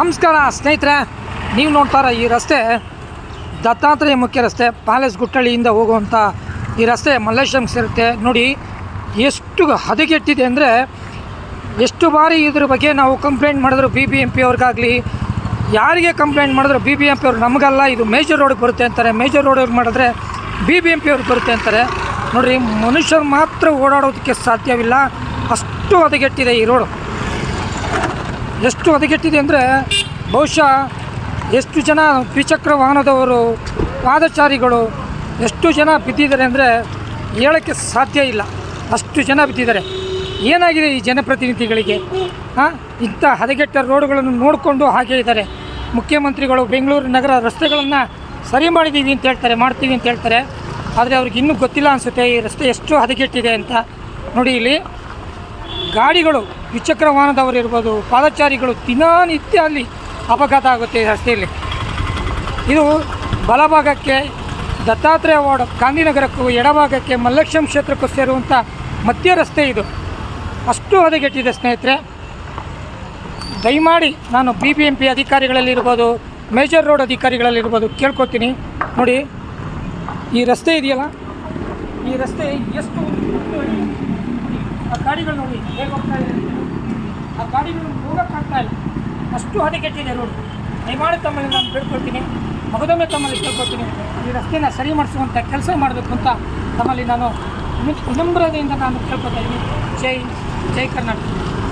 ನಮಸ್ಕಾರ, ಸ್ನೇಹಿತರೆ. ನೀವು ನೋಡ್ತಾರ ಈ ರಸ್ತೆ ದತ್ತಾತ್ರೇಯ ಮುಖ್ಯ ರಸ್ತೆ, ಪ್ಯಾಲೇಸ್ ಗುಟ್ಟಳ್ಳಿಯಿಂದ ಹೋಗುವಂಥ ಈ ರಸ್ತೆ ಮಲ್ಲೇಶ್ವರಂ ಸೇರುತ್ತೆ ನೋಡಿ, ಎಷ್ಟು ಹದಗೆಟ್ಟಿದೆ ಅಂದರೆ ಎಷ್ಟು ಬಾರಿ ಇದ್ರ ಬಗ್ಗೆ ನಾವು ಕಂಪ್ಲೇಂಟ್ ಮಾಡಿದ್ರು ಬಿ ಬಿ ಎಂ ಪಿ ಅವ್ರಿಗಾಗಲಿ. ಯಾರಿಗೆ ಕಂಪ್ಲೇಂಟ್ ಮಾಡಿದ್ರು ಬಿ ಬಿ ಎಂ ಪಿ ಅವ್ರು ನಮಗಲ್ಲ, ಇದು ಮೇಜರ್ ರೋಡಿಗೆ ಬರುತ್ತೆ ಅಂತಾರೆ. ಮೇಜರ್ ರೋಡಿಗೆ ಮಾಡಿದ್ರೆ ಬಿ ಬಿ ಎಂ ಪಿ ಅವ್ರಿಗೆ ಬರುತ್ತೆ ಅಂತಾರೆ. ನೋಡಿರಿ ಮನುಷ್ಯರು ಮಾತ್ರ ಓಡಾಡೋದಕ್ಕೆ ಸಾಧ್ಯವಿಲ್ಲ. ಅಷ್ಟು ಹದಗೆಟ್ಟಿದೆ ಈ ರೋಡು ಎಷ್ಟು ಹದಗೆಟ್ಟಿದೆ ಅಂದರೆ ಬಹುಶಃ ಎಷ್ಟು ಜನ ದ್ವಿಚಕ್ರ ವಾಹನದವರು, ಪಾದಚಾರಿಗಳು ಎಷ್ಟು ಜನ ಬಿದ್ದಿದ್ದಾರೆ ಅಂದರೆ ಹೇಳೋಕ್ಕೆ ಸಾಧ್ಯ ಇಲ್ಲ. ಅಷ್ಟು ಜನ ಬಿದ್ದಿದ್ದಾರೆ. ಏನಾಗಿದೆ ಈ ಜನಪ್ರತಿನಿಧಿಗಳಿಗೆ? ಹಾಂ ಇಂಥ ಹದಗೆಟ್ಟ ರೋಡುಗಳನ್ನು ನೋಡಿಕೊಂಡು ಹಾಗೆ ಇದ್ದಾರೆ. ಮುಖ್ಯಮಂತ್ರಿಗಳು ಬೆಂಗಳೂರು ನಗರ ರಸ್ತೆಗಳನ್ನು ಸರಿ ಮಾಡಿದ್ದೀವಿ ಅಂತ ಹೇಳ್ತಾರೆ, ಮಾಡ್ತೀವಿ ಅಂತ ಹೇಳ್ತಾರೆ. ಆದರೆ ಅವ್ರಿಗೆ ಇನ್ನೂ ಗೊತ್ತಿಲ್ಲ ಅನಿಸುತ್ತೆ ಈ ರಸ್ತೆ ಎಷ್ಟು ಹದಗೆಟ್ಟಿದೆ ಅಂತ. ನೋಡಿ ಇಲ್ಲಿ ಗಾಡಿಗಳು ದ್ವಿಚಕ್ರ ವಾಹನದವರು ಇರ್ಬೋದು, ಪಾದಚಾರಿಗಳು ದಿನನಿತ್ಯ ಅಲ್ಲಿ ಅಪಘಾತ ಆಗುತ್ತೆ ರಸ್ತೆಯಲ್ಲಿ. ಇದು ಬಲಭಾಗಕ್ಕೆ ದತ್ತಾತ್ರೇಯ ವಾರ್ಡ್ ಗಾಂಧಿನಗರಕ್ಕೂ, ಎಡಭಾಗಕ್ಕೆ ಮಲ್ಲಕ್ಷಂ ಕ್ಷೇತ್ರಕ್ಕೂ ಸೇರುವಂಥ ಮಧ್ಯ ರಸ್ತೆ ಇದು. ಅಷ್ಟು ಹದಗೆಟ್ಟಿದೆ ಸ್ನೇಹಿತರೆ. ದಯಮಾಡಿ ನಾನು ಬಿ ಬಿ ಎಂ ಪಿ ಅಧಿಕಾರಿಗಳಲ್ಲಿರ್ಬೋದು ಮೇಜರ್ ರೋಡ್ ಅಧಿಕಾರಿಗಳಲ್ಲಿರ್ಬೋದು ಕೇಳ್ಕೊತೀನಿ. ನೋಡಿ, ಈ ರಸ್ತೆ ಇದೆಯಲ್ಲ? ಈ ರಸ್ತೆ ಎಷ್ಟು ಗಾಡಿಗಳು ನೋಡಿ, ಹೇಗೆ ಹೋಗ್ತಾ ಇದೆ? ಗಾಡಿಗಳು ಕಾಣ್ತಾ ಇಲ್ಲ. ಅಷ್ಟು ಹದಗೆಟ್ಟಿದೆ ರೋಡ್ ದಯಮಾಡಿ ತಮ್ಮಲ್ಲಿ ನಾನು ಬೇಡ್ಕೊಳ್ತೀನಿ. ಮಗದೊಮ್ಮೆ ತಮ್ಮಲ್ಲಿ ಕೇಳ್ಕೊಳ್ತೀನಿ. ಈ ರಸ್ತೆನ ಸರಿ ಮಾಡಿಸುವಂಥ ಕೆಲಸ ಮಾಡಬೇಕು ಅಂತ ತಮ್ಮಲ್ಲಿ ನಾನು ವಿನಮ್ರತೆಯಿಂದ ನಾನು ಕೇಳ್ಕೊತಾ ಇದ್ದೀನಿ. ಜೈ ಜೈ ಕರ್ನಾಟಕ.